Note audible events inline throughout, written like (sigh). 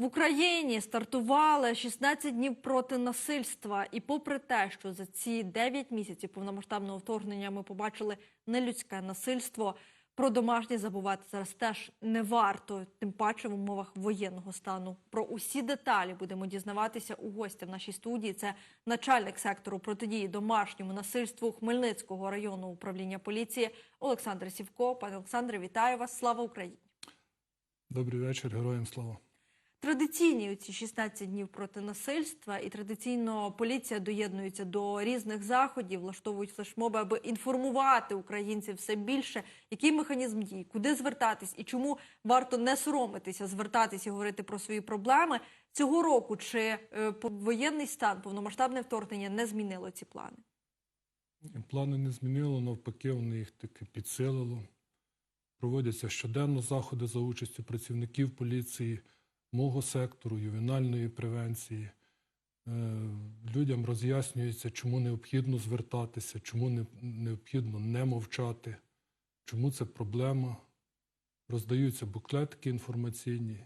В Україні стартували 16 днів проти насильства, і попри те, що за ці 9 місяців повномасштабного вторгнення ми побачили нелюдське насильство, про домашнє забувати зараз теж не варто, тим паче в умовах воєнного стану. Про усі деталі будемо дізнаватися у гостя в нашій студії. Це начальник сектору протидії домашньому насильству Хмельницького районного управління поліції Олександр Сівко. Пане Олександре, вітаю вас! Слава Україні! Добрий вечір, героям слава. Традиційні ці 16 днів проти насильства, і традиційно поліція доєднується до різних заходів, влаштовують флешмоби, аби інформувати українців все більше, який механізм дій, куди звертатись і чому варто не соромитися, звертатись і говорити про свої проблеми цього року. Чи е, воєнний стан, повномасштабне вторгнення не змінило ці плани? Плани не змінило, навпаки, вони їх таки підсилило. Проводяться щоденно заходи за участю працівників поліції, мого сектору, ювенальної превенції. Е, Людям роз'яснюється, чому необхідно звертатися, чому не- необхідно не мовчати, чому це проблема. Роздаються буклетки інформаційні,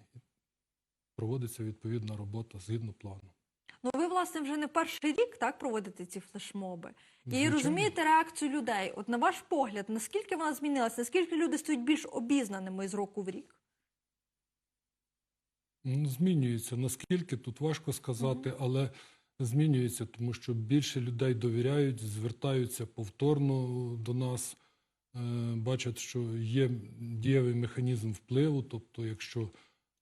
проводиться відповідна робота згідно плану. Ну ви власне вже не перший рік так проводите ці флешмоби. І Звичайно. розумієте реакцію людей. От на ваш погляд, наскільки вона змінилася, наскільки люди стають більш обізнаними з року в рік? Ну, Змінюється. Наскільки тут важко сказати, але змінюється, тому що більше людей довіряють, звертаються повторно до нас, е, бачать, що є дієвий механізм впливу. Тобто, якщо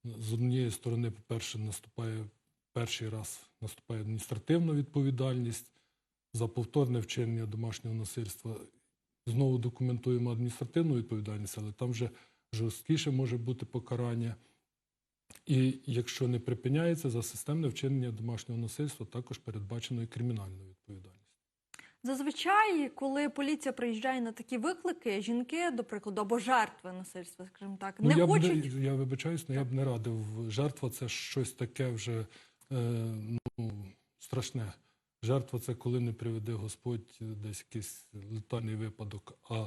з однієї сторони, по-перше, наступає перший раз наступає адміністративна відповідальність за повторне вчинення домашнього насильства. Знову документуємо адміністративну відповідальність, але там вже жорсткіше може бути покарання. І якщо не припиняється за системне вчинення домашнього насильства, також передбачено і кримінальну відповідальність. Зазвичай, коли поліція приїжджає на такі виклики, жінки, до прикладу, або жертви насильства, скажімо так, не Ну, я, хочуть. не, я вибачаюсь, але я б не радив. Жертва це щось таке вже е, ну, страшне. Жертва це коли не приведе Господь десь якийсь летальний випадок. А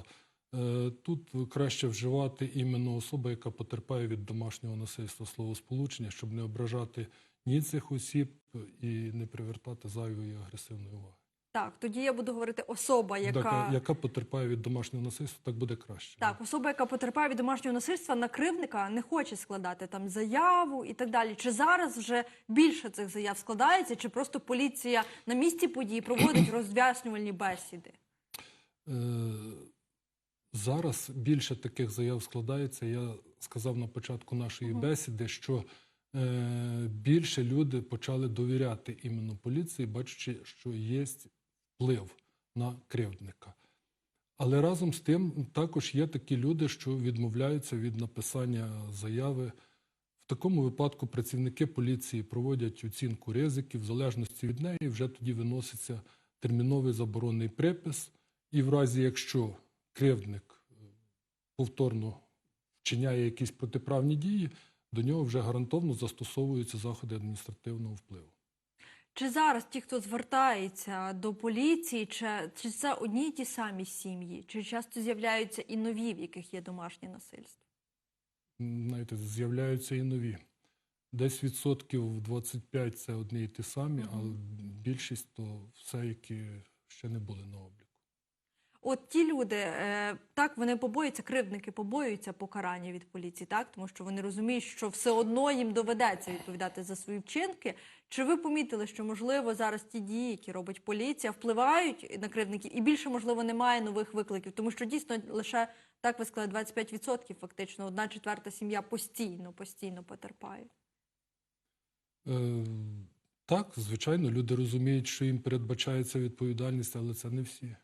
тут краще вживати іменно особа, яка потерпає від домашнього насильства словосполучення, щоб не ображати ні цих осіб і не привертати зайвої агресивної уваги. Так, тоді я буду говорити особа, яка Так, яка потерпає від домашнього насильства, так буде краще. Так, особа, яка потерпає від домашнього насильства, на кривника не хоче складати там заяву і так далі. Чи зараз вже більше цих заяв складається, чи просто поліція на місці події проводить (clears throat) роз'яснювальні бесіди? Е, Зараз більше таких заяв складається. Я сказав на початку нашої бесіди, що е, більше люди почали довіряти іменно поліції, бачачи, що є вплив на кривдника. Але разом з тим також є такі люди, що відмовляються від написання заяви. В такому випадку працівники поліції проводять оцінку ризиків, в залежності від неї вже тоді виноситься терміновий заборонний припис. І в разі, якщо кривдник е, повторно вчиняє якісь протиправні дії, до нього вже гарантовно застосовуються заходи адміністративного впливу. Чи зараз ті, хто звертається до поліції, чи, чи це одні й ті самі сім'ї, чи часто з'являються і нові, в яких є домашнє насильство? Знаєте, з'являються і нові. Десь відсотків 25 це одні і ті самі, Мгм. але більшість то все, які ще не були на обліку. От ті люди, е, так вони побоюються, кривдники побоюються покарання від поліції, так тому що вони розуміють, що все одно їм доведеться відповідати за свої вчинки. Чи ви помітили, що можливо зараз ті дії, які робить поліція, впливають на кривдників, і більше можливо немає нових викликів, тому що дійсно лише так ви сказали, 25% фактично одна четверта сім'я постійно, постійно потерпає. Е, так, звичайно, люди розуміють, що їм передбачається відповідальність, але це не всі.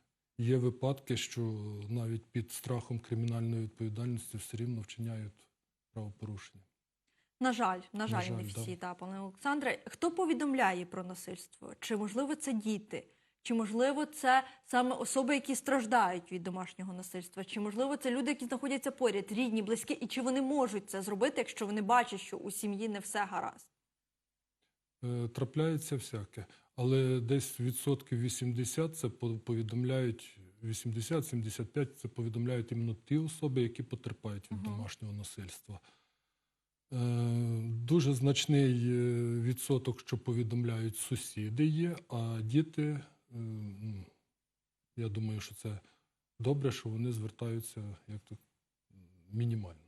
Є випадки, що навіть під страхом кримінальної відповідальності все рівно вчиняють правопорушення. На жаль, на жаль, жаль, не да. всі, та, пане Олександре. Хто повідомляє про насильство? Чи можливо це діти? Чи можливо це саме особи, які страждають від домашнього насильства? Чи можливо це люди, які знаходяться поряд, рідні, близькі, і чи вони можуть це зробити, якщо вони бачать, що у сім'ї не все гаразд? Е, Трапляється всяке, але десь відсотків 80 це по- повідомляють 80-75 це повідомляють іменно ті особи, які потерпають від Мгм. домашнього насильства. Е, Дуже значний е, відсоток, що повідомляють сусіди, є, а діти, е, ну, я думаю, що це добре, що вони звертаються як то мінімально.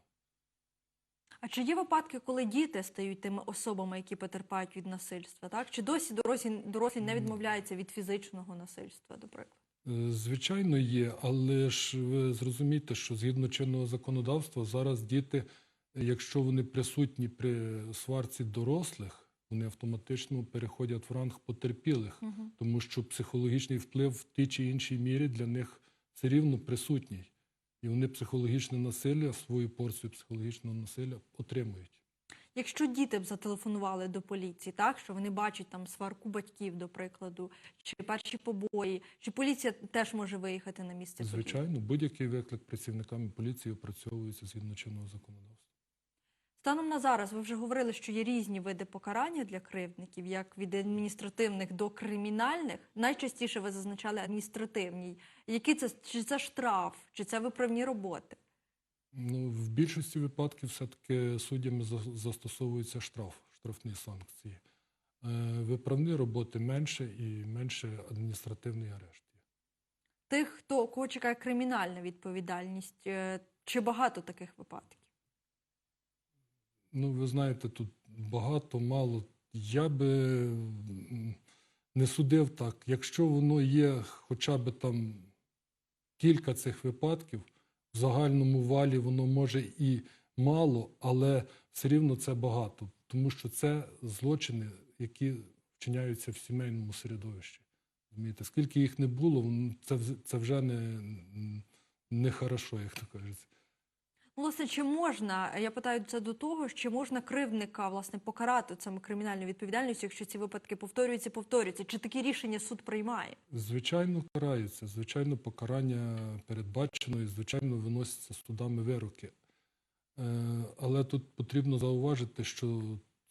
А чи є випадки, коли діти стають тими особами, які потерпають від насильства? Так чи досі дорослі, дорослі не відмовляються від фізичного насильства, до прикладу? Е, Звичайно, є, але ж ви зрозумієте, що згідно чинного законодавства зараз діти, якщо вони присутні при сварці дорослих, вони автоматично переходять в ранг потерпілих, Угу. тому що психологічний вплив в тій чи іншій мірі для них все рівно присутній. І вони психологічне насилля, свою порцію психологічного насилля отримують. Якщо діти б зателефонували до поліції, так що вони бачать там сварку батьків, до прикладу, чи перші побої, чи поліція теж може виїхати на місце? Звичайно, будь-який виклик працівниками поліції опрацьовується згідно чинного законодавства. Станом на зараз ви вже говорили, що є різні види покарання для кривдників, як від адміністративних до кримінальних. Найчастіше ви зазначали адміністративні. Які це чи це штраф, чи це виправні роботи? Ну, в більшості випадків все-таки суддями за- застосовується штраф, штрафні санкції. Е, Виправні роботи менше і менше адміністративний арешт. Тих, хто кого чекає кримінальна відповідальність, е, чи багато таких випадків? Ну, ви знаєте, тут багато, мало. Я би не судив так. Якщо воно є хоча б там кілька цих випадків, в загальному валі воно може і мало, але все рівно це багато, тому що це злочини, які вчиняються в сімейному середовищі. Розумієте, скільки їх не було, це, вже не, не хорошо, як то кажеться. Власне, чи можна, я питаю це до того, чи можна кривдника власне покарати саме кримінальною відповідальністю, якщо ці випадки повторюються, повторюються? Чи такі рішення суд приймає? Звичайно, карається. Звичайно, покарання передбачено і, звичайно, виносяться судами вироки. Е, Але тут потрібно зауважити, що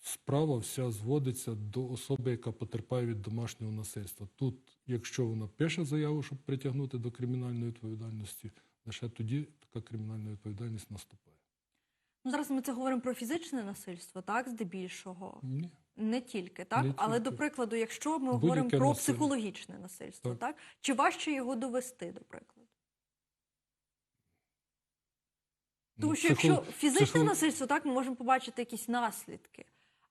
справа вся зводиться до особи, яка потерпає від домашнього насильства. Тут, якщо вона пише заяву, щоб притягнути до кримінальної відповідальності, лише тоді така кримінальна відповідальність наступає. Ну зараз ми це говоримо про фізичне насильство, так здебільшого. Ні. Не тільки, так? Не Але тільки. до прикладу, якщо ми говоримо про насилля. психологічне насильство, так. Так. Чи важче його довести, до прикладу? Тому Ну, що психо- якщо фізичне психо- насильство, так ми можемо побачити якісь наслідки.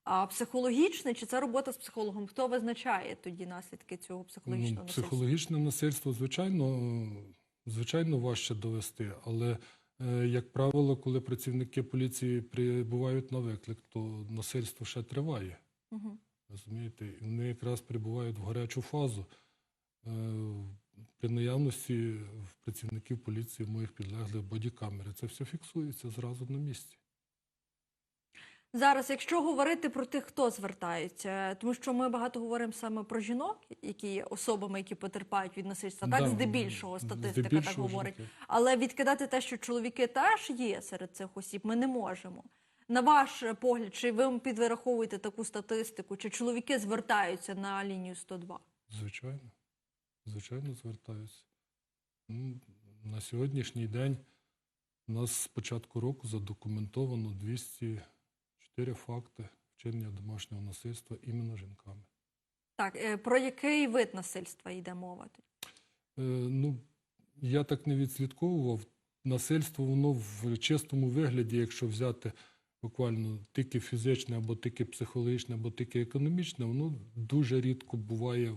А психологічне чи це робота з психологом? Хто визначає тоді наслідки цього психологічного Ну, насильства? психологічне насильство, звичайно, звичайно, важче довести, але, е, як правило, коли працівники поліції прибувають на виклик, то насильство ще триває. Угу. Розумієте? І вони якраз прибувають в гарячу фазу. Е, При наявності працівників поліції моїх підлеглих бодікамери. Це все фіксується зразу на місці. Зараз, якщо говорити про тих, хто звертається, тому що ми багато говоримо саме про жінок, які є особами, які потерпають від насильства, так Да, здебільшого статистика так говорить. жінки. Але відкидати те, що чоловіки теж є серед цих осіб, ми не можемо. На ваш погляд, чи ви підвираховуєте таку статистику, чи чоловіки звертаються на лінію 102? Звичайно. Звичайно, звертаюся. Ну, на сьогоднішній день у нас з початку року задокументовано 204 факти вчинення домашнього насильства іменно жінками. Так, е, про який вид насильства йде мова? Е, ну, я так не відслідковував. Насильство, воно в чистому вигляді, якщо взяти буквально тільки фізичне, або тільки психологічне, або тільки економічне, воно дуже рідко буває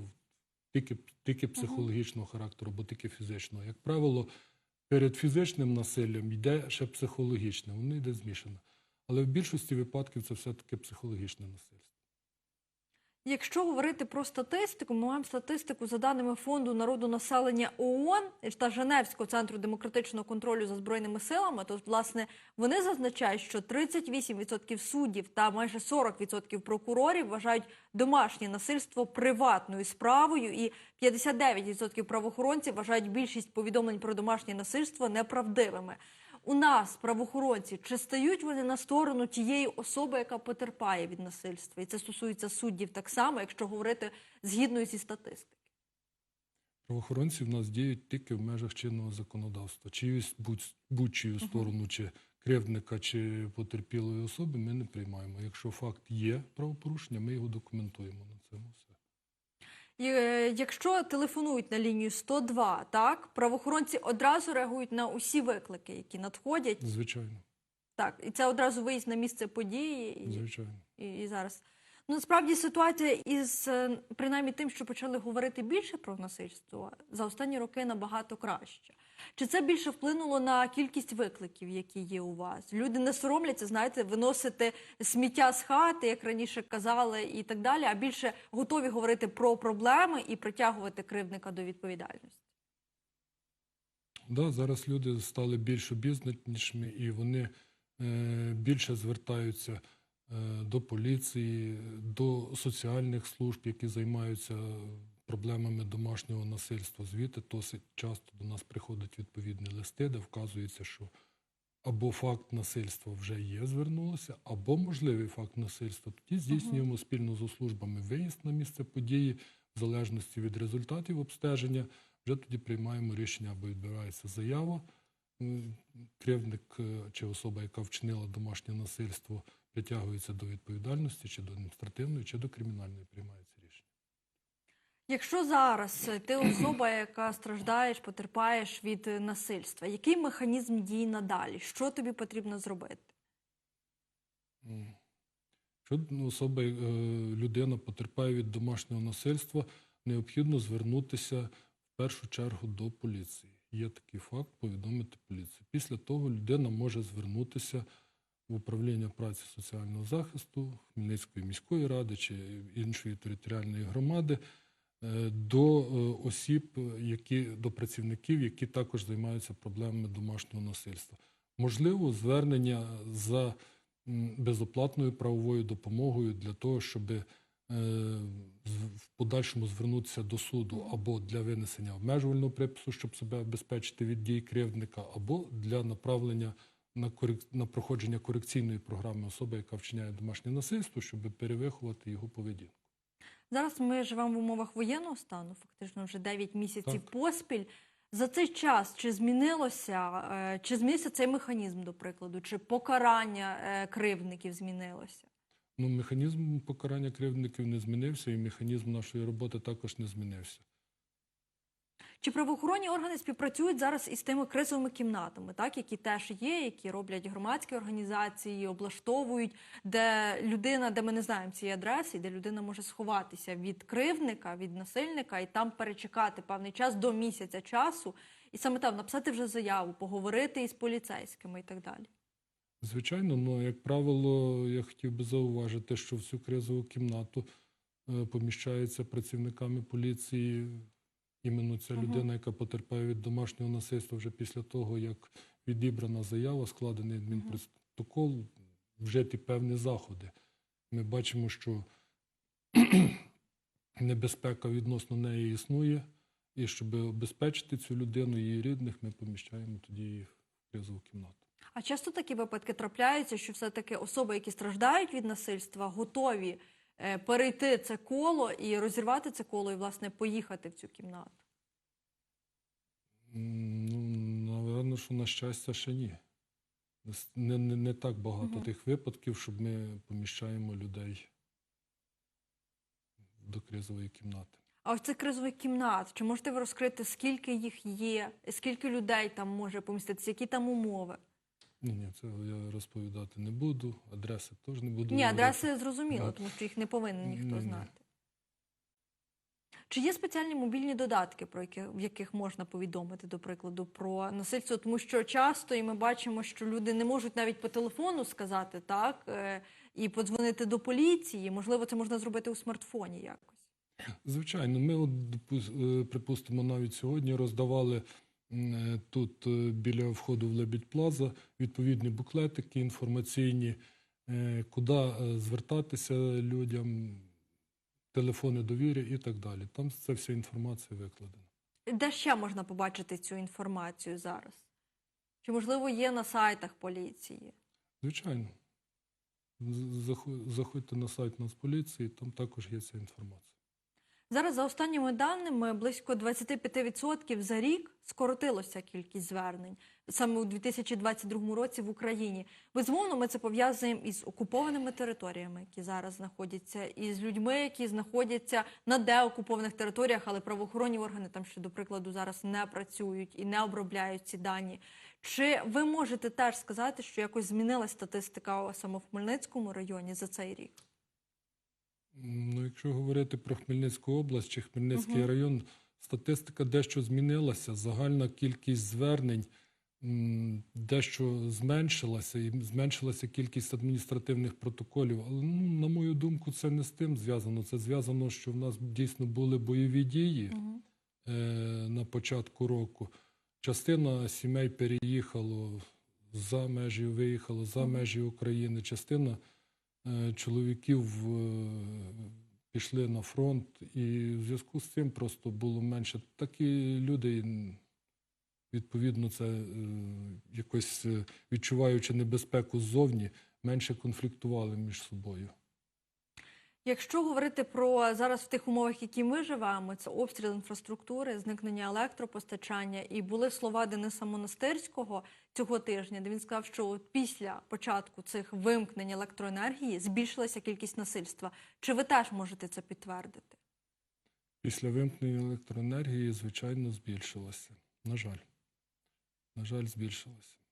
тільки, тільки психологічного характеру, або тільки фізичного. Як правило, перед фізичним насиллям йде ще психологічне, воно йде змішане. Але в більшості випадків це все-таки психологічне насильство. Якщо говорити про статистику, ми маємо статистику за даними фонду народу населення ООН та Женевського центру демократичного контролю за збройними силами. То власне вони зазначають, що 38% суддів та майже 40% прокурорів вважають домашнє насильство приватною справою, і 59% правоохоронців вважають більшість повідомлень про домашнє насильство неправдивими. У нас правоохоронці чи стають вони на сторону тієї особи, яка потерпає від насильства, і це стосується суддів так само, якщо говорити згідно зі статистики. Правоохоронці в нас діють тільки в межах чинного законодавства. Чиюсь будь, будь-чию сторону, чи кривдника чи потерпілої особи ми не приймаємо. Якщо факт є правопорушення, ми його документуємо на цьому Якщо телефонують на лінію 102, так правоохоронці одразу реагують на усі виклики, які надходять. Звичайно, Так, і це одразу виїзд на місце події. Звичайно. і, і зараз. Ну, насправді ситуація із е, принаймні тим, що почали говорити більше про насильство, за останні роки набагато краще. Чи це більше вплинуло на кількість викликів, які є у вас? Люди не соромляться, знаєте, виносити сміття з хати, як раніше казали, і так далі, а більше готові говорити про проблеми і притягувати кривдника до відповідальності. Да, зараз люди стали більш обізнанішими і вони е, більше звертаються до поліції, до соціальних служб, які займаються проблемами домашнього насильства. Звідти досить часто до нас приходять відповідні листи, де вказується, що або факт насильства вже є, звернулося, або можливий факт насильства. Тоді здійснюємо спільно з службами виїзд на місце події, в залежності від результатів обстеження. Вже тоді приймаємо рішення або відбирається заява. м, Кривдник е, чи особа, яка вчинила домашнє насильство, притягується до відповідальності, чи до адміністративної, чи до кримінальної приймається рішення. Якщо зараз е, ти особа, яка страждаєш, потерпаєш від е, насильства, який механізм дій надалі? Що тобі потрібно зробити? Якщо ну, особа, е, людина потерпає від домашнього насильства, необхідно звернутися в першу чергу до поліції. Є такий факт, повідомити поліцію. Після того людина може звернутися управління праці соціального захисту Хмельницької міської ради чи іншої територіальної громади е, до е, осіб, які до працівників, які також займаються проблемами домашнього насильства. Можливо, звернення за безоплатною правовою допомогою для того, щоб е, в подальшому звернутися до суду або для винесення обмежувального припису, щоб себе обезпечити від дій кривдника, або для направлення на, корек... на проходження корекційної програми особи, яка вчиняє домашнє насильство, щоб перевиховати його поведінку. Зараз ми живемо в умовах воєнного стану, фактично вже 9 місяців Так. поспіль. За цей час чи змінилося, е, чи змінився цей механізм, до прикладу, чи покарання е, кривдників змінилося? Ну, механізм покарання кривдників не змінився, і механізм нашої роботи також не змінився. Чи правоохоронні органи співпрацюють зараз із тими кризовими кімнатами, так які теж є, які роблять громадські організації, облаштовують, де людина, де ми не знаємо цієї адреси, де людина може сховатися від кривдника, від насильника і там перечекати певний час до місяця часу, і саме там написати вже заяву, поговорити із поліцейськими і так далі. Звичайно, ну як правило, я хотів би зауважити, що в цю кризову кімнату е, поміщається працівниками поліції іменно ця людина, яка потерпає від домашнього насильства вже після того, як відібрана заява, складений адмінпротокол, вжиті певні заходи. Ми бачимо, що (clears throat) небезпека відносно неї існує, і щоб обезпечити цю людину, її рідних, ми поміщаємо тоді її в кризову кімнату. А часто такі випадки трапляються, що все-таки особи, які страждають від насильства, готові перейти це коло і розірвати це коло, і власне поїхати в цю кімнату. Ну, напевно, що на щастя ще ні. Не, не, не так багато Мгм. тих випадків, щоб ми поміщаємо людей до кризової кімнати. А ось цих кризових кімнат, чи можете ви розкрити, скільки їх є, скільки людей там може поміститися, які там умови? Ні, ні, це я розповідати не буду, адреси теж не буду. Ні, адреси зрозуміло, тому що їх не повинен ніхто знати. Чи є спеціальні мобільні додатки, про які, в яких можна повідомити, до прикладу, про насильство? Тому що часто і ми бачимо, що люди не можуть навіть по телефону сказати так е, і подзвонити до поліції. Можливо, це можна зробити у смартфоні якось. Звичайно, ми, от, е, припустимо, навіть сьогодні роздавали тут е, біля входу в Лебідь Плаза відповідні буклетики інформаційні, е, куди е, звертатися людям, телефони довір'я і так далі. Там ця вся інформація викладена. Де ще можна побачити цю інформацію зараз? Чи можливо є на сайтах поліції? Звичайно. Заходьте на сайт Нацполіції, там також є ця інформація. Зараз за останніми даними близько 25% за рік скоротилося кількість звернень саме у 2022 році в Україні. Безумовно, ми це пов'язуємо із окупованими територіями, які зараз знаходяться, і з людьми, які знаходяться на деокупованих територіях, але правоохоронні органи там ще до прикладу зараз не працюють і не обробляють ці дані. Чи ви можете теж сказати, що якось змінилась статистика саме в Хмельницькому районі за цей рік? Ну, якщо говорити про Хмельницьку область чи Хмельницький Мгм. район, статистика дещо змінилася. Загальна кількість звернень дещо зменшилася, і зменшилася кількість адміністративних протоколів. Але ну, на мою думку, це не з тим зв'язано. Це зв'язано, що в нас дійсно були бойові дії е, на початку року. Частина сімей переїхало за межі, виїхало за Мгм. межі України. Частина чоловіків е, пішли на фронт, і в зв'язку з цим просто було менше. Такі люди, відповідно, це е, якось е, відчуваючи небезпеку ззовні, менше конфліктували між собою. Якщо говорити про зараз в тих умовах, які ми живемо, це обстріл інфраструктури, зникнення електропостачання, і були слова Дениса Монастирського цього тижня, де він сказав, що після початку цих вимкнень електроенергії збільшилася кількість насильства. Чи ви теж можете це підтвердити? Після вимкнення електроенергії, звичайно, збільшилося. На жаль. На жаль, збільшилося.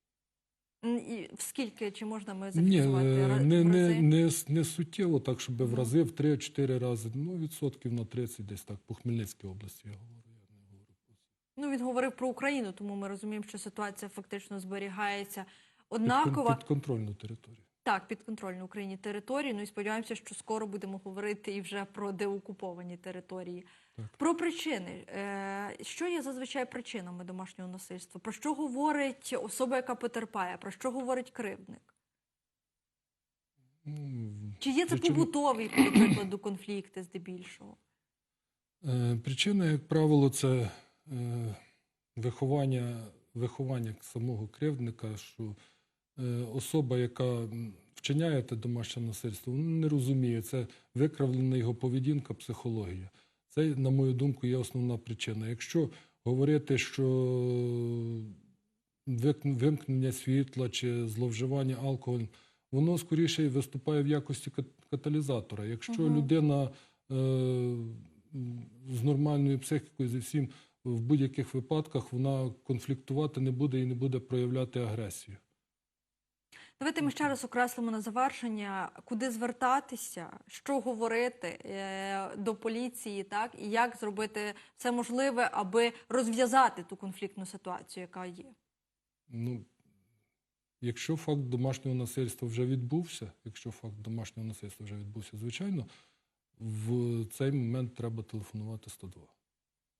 І скільки чи можна ми зафіксувати Ні, не, не, не, не суттєво, так, щоб в рази, в 3-4 рази. Ну, відсотків на 30 десь так, по Хмельницькій області я говорю. Я не. Ну він говорив про Україну, тому ми розуміємо, що ситуація фактично зберігається Під, однакова. під контрольну територію. Так, підконтрольні Україні території. Ну і сподіваємося, що скоро будемо говорити і вже про деокуповані території. Так. Про причини. Е, Що є зазвичай причинами домашнього насильства? Про що говорить особа, яка потерпає? Про що говорить кривдник? Чи є це Причини- побутові, прикладу, конфлікти здебільшого? Е, Причина, як правило, це е, виховання, виховання самого кривдника, що особа, яка вчиняє те домашнє насильство, не розуміє, це викривлена його поведінка, психологія. Це, на мою думку, є основна причина. Якщо говорити, що вимкнення світла чи зловживання алкоголем, воно скоріше виступає в якості кат- каталізатора. Якщо Мгм. людина е, з нормальною психікою зі всім в будь-яких випадках вона конфліктувати не буде і не буде проявляти агресію. Давайте ми ще раз окреслимо на завершення, куди звертатися, що говорити е, до поліції, так і як зробити все можливе, аби розв'язати ту конфліктну ситуацію, яка є. Ну, якщо факт домашнього насильства вже відбувся, якщо факт домашнього насильства вже відбувся, звичайно, в цей момент треба телефонувати 102,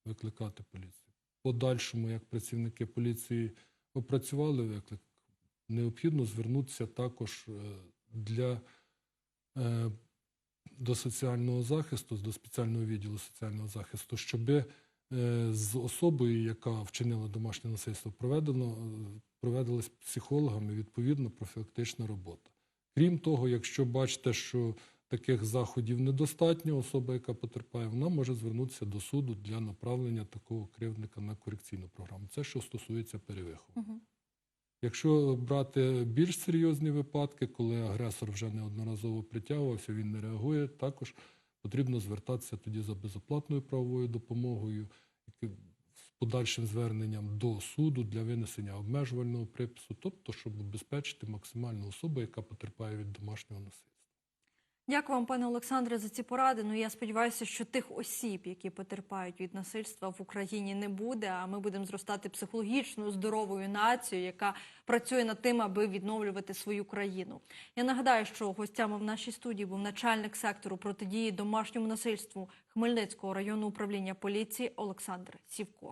викликати поліцію. Подальшому, як працівники поліції опрацювали виклик, необхідно звернутися також е, для, е, до соціального захисту, до спеціального відділу соціального захисту, щоб е, з особою, яка вчинила домашнє насильство, проведено, психологами відповідно профілактична робота. Крім того, якщо бачите, що таких заходів недостатньо, особа, яка потерпає, вона може звернутися до суду для направлення такого кривдника на корекційну програму. Це що стосується перевихову. Якщо брати більш серйозні випадки, коли агресор вже неодноразово притягувався, він не реагує, також потрібно звертатися тоді за безоплатною правовою допомогою з подальшим зверненням до суду для винесення обмежувального припису, тобто, щоб убезпечити максимальну особу, яка потерпає від домашнього насильства. Дякую вам, пане Олександре, за ці поради. Ну я сподіваюся, що тих осіб, які потерпають від насильства в Україні, не буде. А ми будемо зростати психологічною здоровою нацією, яка працює над тим, аби відновлювати свою країну. Я нагадаю, що гостями в нашій студії був начальник сектору протидії домашньому насильству Хмельницького районного управління поліції Олександр Сівко.